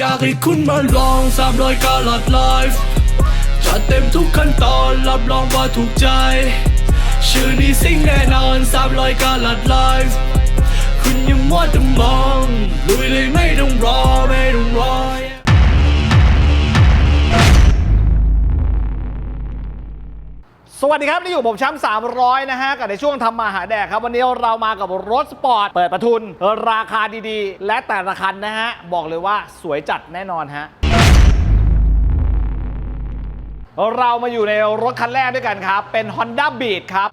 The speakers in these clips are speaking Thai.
อยากให้คุณมาลองสามรอยกาลัดไลฟ์จัดเต็มทุกขั้นตอนรับรองว่าถูกใจ ชื่อนี้สิ่งแน่นอนสามรอยกาลัดไลฟ์คุณอยังมัวแต่มองลุยเลยไม่ต้องรอ วัสดีครับ นี่อยู่ผมช้ำ300นะฮะ กับในช่วงทำมาหาแดกครับ วันนี้เรามากับรถสปอร์ต เปิดประทุน ราคาดีๆ และแต่ละคันนะฮะ บอกเลยว่าสวยจัดแน่นอนฮะเรามาอยู่ในรถคันแรกด้วยกันครับ เป็น Honda Beat ครับ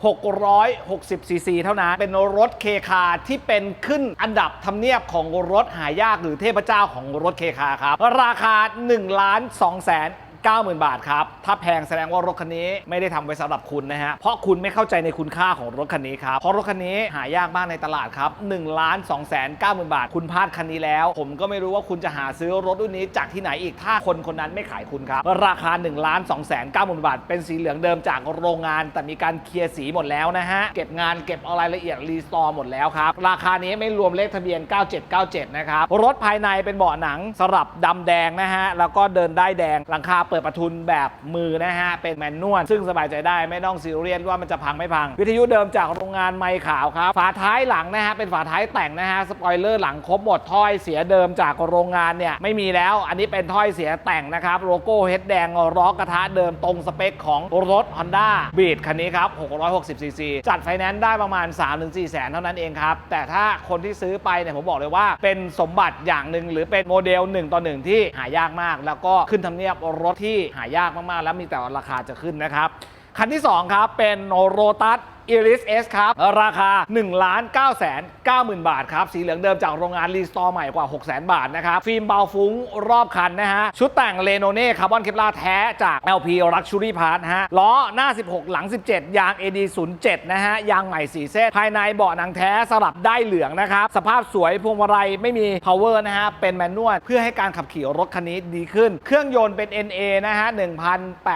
660 cc เท่านั้น เป็นรถเคคาที่เป็นขึ้นอันดับทำเนียบของรถหายากหรือเทพเจ้าของรถเคคาครับ ราคา1ล้าน2แสน 90,000 บาทครับ ถ้าแพงแสดงว่ารถคันนี้ไม่ได้ทำไว้สำหรับคุณนะฮะ เพราะคุณไม่เข้าใจในคุณค่าของรถคันนี้ครับ เพราะรถคันนี้หายากมากในตลาดครับ1ล้าน2แสน90,000 บาท คุณพลาดคันนี้แล้ว ผมก็ไม่รู้ว่าคุณจะหาซื้อรถรุ่นนี้จากที่ไหนอีก ถ้าคนคนนั้นไม่ขายคุณครับ ราคา1ล้าน2แสน90,000 บาท เป็นสีเหลืองเดิมจากโรงงาน แต่มีการเคลียร์สีหมดแล้วนะฮะ เก็บงานเก็บเอารายละเอียดรีสตอร์หมดแล้วครับ ราคานี้ไม่รวมเลขทะเบียน 9797 นะครับ รถภายในเป็นเบาะหนังสลับดำแดงนะฮะ แล้วก็เดินได้แดง หลังคาเปิดประทุนแบบมือนะฮะ เป็นแมนนวลซึ่งสบายใจได้ไม่ต้องซีเรียสว่ามันจะพังไม่พัง วิทยุเดิมจากโรงงานไมค์ขาวครับ ฝาท้ายหลังนะฮะ เป็นฝาท้ายแต่งนะฮะ สปอยเลอร์หลังครบหมดถ้อยเสียเดิมจากโรงงานเนี่ยไม่มีแล้ว อันนี้เป็นถ้อยเสียแต่งนะครับ โลโก้เฮดแดงล้อกระทะเดิมตรงสเปคของรถ Honda Beat คันนี้ครับ 660 cc จัดไฟแนนซ์ได้ประมาณ 3-4แสนเท่านั้นเองครับ แต่ถ้าคนที่ซื้อไปเนี่ยผมบอกเลยว่าเป็นสมบัติอย่างหนึ่งหรือเป็นโมเดล1ต่อ1ที่หายากมาก แล้วก็ขึ้นทำเนียบรถที่หายากมากๆ แล้วมีแต่ราคาจะขึ้นนะครับ คันที่ 2 ครับ เป็นโรตัส i r i s S ครับ ราคา1ล้าน9แสน9หมื่นบาทครับ สีเหลืองเดิมจากโรงงานรีสตอร์ใหม่กว่า 6 0 0 0 0 บาทนะครับ ฟิล์มเบาฟุ้งรอบคันนะฮะ ชุดแต่งเลโนเน่คาร์บอนเคปลาแท้จาก LP Luxury Part นะฮะ ล้อหน้า 16 หลัง 17 ยาง AD 07นะฮะ ยางใหม่4เส้น ภายในเบาะหนังแท้สลับได้เหลืองนะครับ สภาพสวยพวงมาลัยไม่มี power นะฮะ เป็นแมนนวลเพื่อให้การขับขี่รถคันนี้ดีขึ้น เครื่องยนต์เป็น NA นะฮะ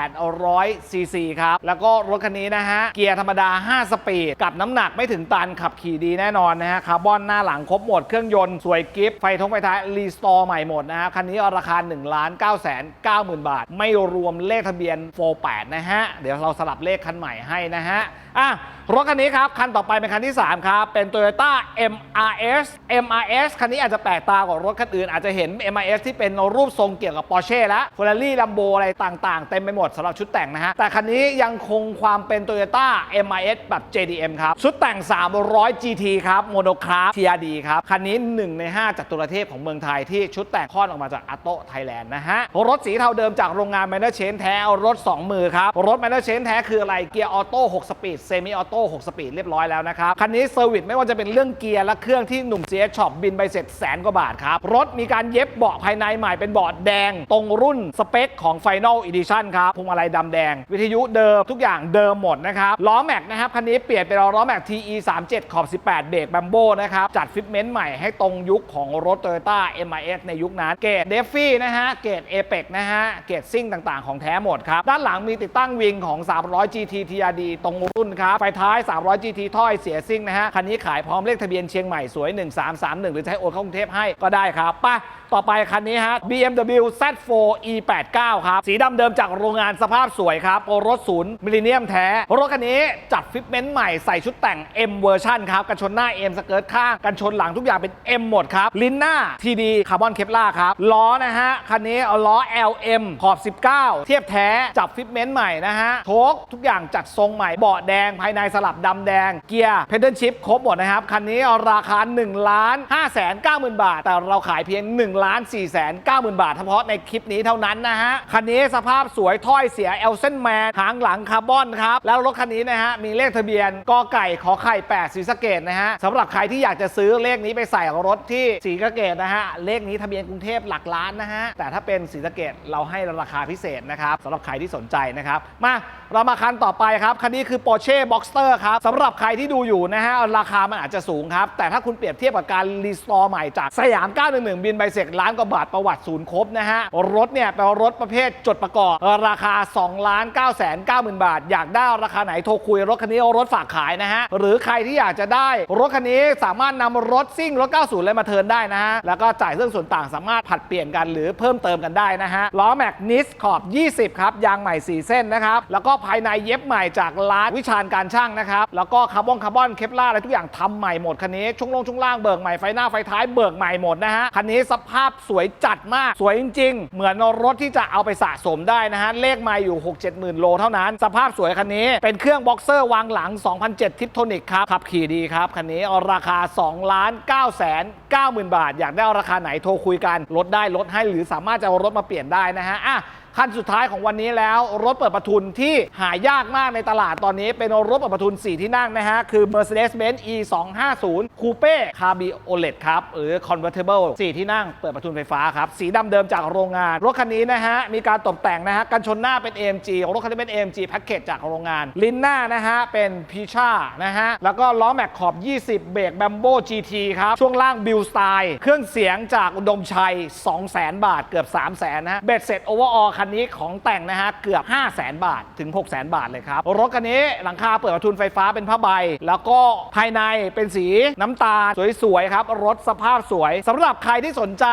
1,800 cc ครับ แล้วก็รถคันนี้นะฮะ เกียร์ธรรมดา5สปีด กับน้ำหนักไม่ถึงตันขับขี่ดีแน่นอนนะฮะคาร์บอนหน้าหลังครบหมดเครื่องยนต์สวยกิฟต์ไฟท้องไฟท้ายรีสตอร์ใหม่หมดนะฮะคันนี้ราคา1ล้าน9แสน9หมื่นบาท ไม่รวมเลขทะเบียน 48 นะฮะ เดี๋ยวเราสลับเลขคันใหม่ให้นะฮะอะรถคันนี้ครับ คันต่อไปเป็นคันที่ 3 ครับ เป็น Toyota MRS MRS คันนี้อาจจะแปลกตากว่ารถคันอื่น อาจจะเห็น MRS ที่เป็นรูปทรงเกี่ยวกับ Porsche และ Ferrari Lambo อะไรต่างๆ เต็มไปหมดสำหรับชุดแต่งนะฮะ แต่คันนี้ยังคงความเป็น Toyota MRS แบบ JDM ครับชุดแต่ง 300 GT ครับโมโนคราฟ TRD ครับ คันนี้ 1 ใน 5 จากตุรเทพของเมืองไทยที่ชุดแต่งคลอดออกมาจากอัตโตไทยแลนด์นะฮะ รถสีเทาเดิมจากโรงงานแมนเนอร์เชนแท้รถ 2 มือครับ รถแมนเนอร์เชนแท้คืออะไรเกียร์ออโต้6สปีดเซมิออโต้6สปีดเรียบร้อยแล้วนะครับ คันนี้เซอร์วิสไม่ว่าจะเป็นเรื่องเกียร์และเครื่องที่หนุ่มเสียช็อปบินไปเสร็จแสนกว่าบาทครับรถมีการเย็บเบาะภายในใหม่เป็นเบาะแดง ตรงรุ่นสเปคของ Final Edition ครับพวงมาลัยดำแดง วิทยุเดิมทุกอย่างเดิมหมดนะครับล้อแม็กนะครับคันนี้เปลี่ยนเป็นล้อแม็ก TE 37ขอบ 18 เบรกแบมโบนะครับ จัดฟิตเมนต์ใหม่ให้ตรงยุคของรถ Toyota MIS ในยุคนั้น เกรดเดฟฟี่นะฮะ เกรดเอเปกนะฮะ เกรดซิ่งต่างๆ ของแท้หมดครับ ด้านหลังมีติดตั้งวิงของ 300 GT TRD ตรงรุ่นครับ ไฟท้าย 300 GT ถ้อยเสียซิ่งนะฮะ คันนี้ขายพร้อมเลขทะเบียนเชียงใหม่สวย 1331 หรือจะให้โอนเข้ากรุงเทพให้ก็ได้ครับไป่ะต่อไปคันนี้ฮะ BMW Z4 E89 ครับ สีดำเดิมจากโรงงานสภาพสวยครับรถศูนย์มิลเลนเนียมแท้ รถคันนี้จัดฟิตเมนต์ใหม่ใส่ชุดแต่ง M เวอร์ชันครับ กันชนหน้า M สเกิร์ตข้าง กันชนหลังทุกอย่างเป็น M หมดครับ ลิ้นหน้า TD คาร์บอนเคปลาครับ ล้อนะฮะ คันนี้เอาล้อ LM ขอบ 19 เทียบแท้จับฟิตเมนต์ใหม่นะฮะโชคทุกอย่างจัดทรงใหม่เบาะแดงภายในสลับดำแดงเกียร์เพดเดิลชิพครบหมดนะครับคันนี้ราคา1ล้าน5แสน9หมื่นบาท แต่เราขายเพียง1ล้าน4แสน9หมื่นบาทเฉพาะในคลิปนี้เท่านั้นนะฮะ คันนี้สภาพสวยถ้อยเสียเอลเซนแมนหางหลังคาร์บอนครับ แล้วรถคันนี้นะฮะ มีเลขทะเบียนกไก่ขอไข่ 8สีสเกดนะฮะสำหรับใครที่อยากจะซื้อเลขนี้ไปใส่รถที่สีสเกดนะฮะ เลขนี้ทะเบียนกรุงเทพหลักล้านนะฮะ แต่ถ้าเป็นสีสเกดเราให้ราคาพิเศษนะครับสำหรับใครที่สนใจนะครับมาเรามาคันต่อไปครับคันนี้คือ Porsche Boxster ครับสำหรับใครที่ดูอยู่นะฮะราคามันอาจจะสูงครับแต่ถ้าคุณเปรียบเทียบกับการรีสตอร์ใหม่จากสยาม 911 บินไบเซก7 ล้านกว่าบาทประวัติศูนย์ครบนะฮะ รถเนี่ยเป็นรถประเภทจดประกอบ ราคา 2 ล้าน9แสน9หมื่นบาท อยากได้ราคาไหนโทรคุยรถคันนี้รถฝากขายนะฮะ หรือใครที่อยากจะได้ รถคันนี้สามารถนำรถซิ่งรถ 90 เลยมาเทินได้นะฮะ แล้วก็จ่ายเรื่องส่วนต่างสามารถผัดเปลี่ยนกันหรือเพิ่มเติมกันได้นะฮะล้อแม็กนิสขอบ 20 ครับ ยางใหม่ 4 เส้นนะครับ แล้วก็ภายในเย็บใหม่จากร้านวิชาญการช่างนะครับ แล้วก็คาร์บอนคาร์บอนเคปลาอะไรทุกอย่างทำใหม่หมดคันนี้ช่วงลงช่วงล่างเบิกใหม่ไฟหน้าไฟท้ายเบิกใหม่หมดนะฮะคันนี้สภาพสวยจัดมาก สวยจริง ๆ เหมือนรถที่จะเอาไปสะสมได้นะฮะ เลขไมาอยู่ 6 7 0 0 0 0โลเท่านั้น สภาพสวยคันนี้ เป็นเครื่องบ็อกเซอร์วางหลัง 2007 ทิปโทนิกครับ ขับขี่ดีครับ คันนี้เอาราคา 2 ล้าน9แสน9หมื่นบาท อยากได้ราคาไหนโทรคุยกัน ลดได้ลดให้หรือสามารถจะเอารถมาเปลี่ยนได้นะฮะอะ ขั้นสุดท้ายของวันนี้แล้ว รถเปิดประทุนที่หายากมากในตลาดตอนนี้ เป็นรถเปิดประทุน 4 ที่นั่งนะฮะ คือ Mercedes-Benz E 2 5 0 Coupe Cabriolet ครับ หรือ Convertible 4 ที่นั่งเปิดประทุนไฟฟ้าครับ สีดำเดิมจากโรงงาน รถคันนี้นะฮะ มีการตกแต่งนะฮะ กันชนหน้าเป็น AMG รถคันนี้เป็น AMG Package จากโรงงาน ลิ้นหน้านะฮะ เป็น p i c h a นะฮะ แล้วก็ล้อแม็กขอบ 20 เบรก Bambo GT ครับ ช่วงล่าง Bill Style เครื่องเสียงจากอุดมชัย 200,000 บาทเกือบ 300,000นะฮะเบ็ดเสร็จ overall คันนี้ของแต่งนะฮะเกือบ 500,000บาทถึง 600,000บาทเลยครับ รถคันนี้หลังคาเปิดประทุนไฟฟ้าเป็นผ้าใบ แล้วก็ภายในเป็นสีน้ำตาลสวยๆครับ รถสภาพสวยสำหรับใครที่สนใจ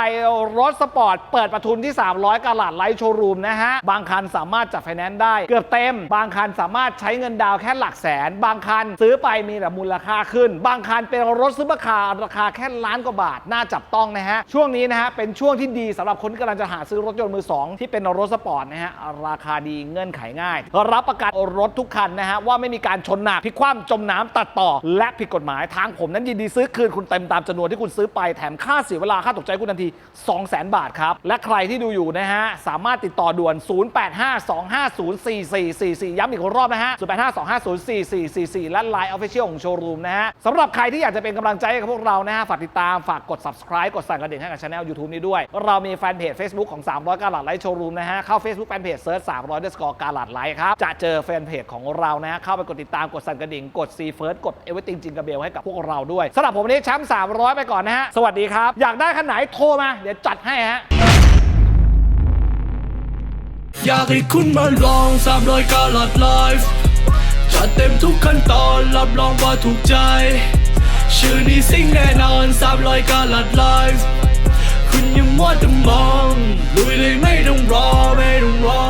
รถสปอร์ตเปิดประทุนที่ 300กะลัดไลท์โชว์รูมนะฮะ บางคันสามารถจัดไฟแนนซ์ได้เกือบเต็ม บางคันสามารถใช้เงินดาวแค่หลักแสน บางคันซื้อไปมีแต่มูลค่าขึ้น บางคันเป็นรถซุปเปอร์คาร์ราคาแค่ล้านกว่าบาทน่าจับต้องนะฮะช่วงนี้นะฮะเป็นช่วงที่ดีสำหรับคนที่กำลังจะหาซื้อรถยนต์มือสองที่เป็นรถสปอร์ตนะฮะราคาดีเงื่อนไขง่าย รับประกันรถทุกคันนะฮะว่าไม่มีการชนหนักพลิกคว่ำจมน้ำตัดต่อ และผิดกฎหมายทางผมนั้นยินดีซื้อคืนคุณเต็มตามจำนวนที่คุณซื้อไปแถมค่าเสียเวลาค่าตกใจคุณทันที 200,000 บาทครับ และใครที่ดูอยู่นะฮะสามารถติดต่อด่วน 0852504444 ย้ำอีกรอบนะฮะ0852504444 และ Line Official ของโชว์รูมนะฮะสำหรับใครที่อยากจะเป็นกำลังใจให้กับพวกเรานะฮะฝากติดตามฝากกด subscribe กดสั่นกระดิ่งให้กับช anel YouTube นี้ด้วย เรามีแฟนเพจ Facebook ของ 300กาลาดไลท์โชว์รูมนะฮะเข้า Facebook แฟนเพจเซิร์ช300 d สกอร์กาลาดไลท์ครับ จะเจอแฟนเพจของเรานะฮะเข้าไปกดติดตามกดสั่นกระดิ่ง กด See First กด Everything จิงกระเบลให้กับพวกเราด้วยสำหรับผมวันนี้แชมป์300 ไปก่อนนะฮะสวัสดีครับอยากได้คันไหนโทรมาเดี๋ยวจัดให้ฮะอยากให้คุณมาลองสามรอยกาลัดไลฟ์จัดเต็มทุกขั้นตอนรับรองว่าถูกใจ ชื่อนี้สิ่งแน่นอนสามรอยกาลัดไลฟ์ คุณอยังมัวแต่มองลุยเลยไม่ต้องรอไม่ต้องรอ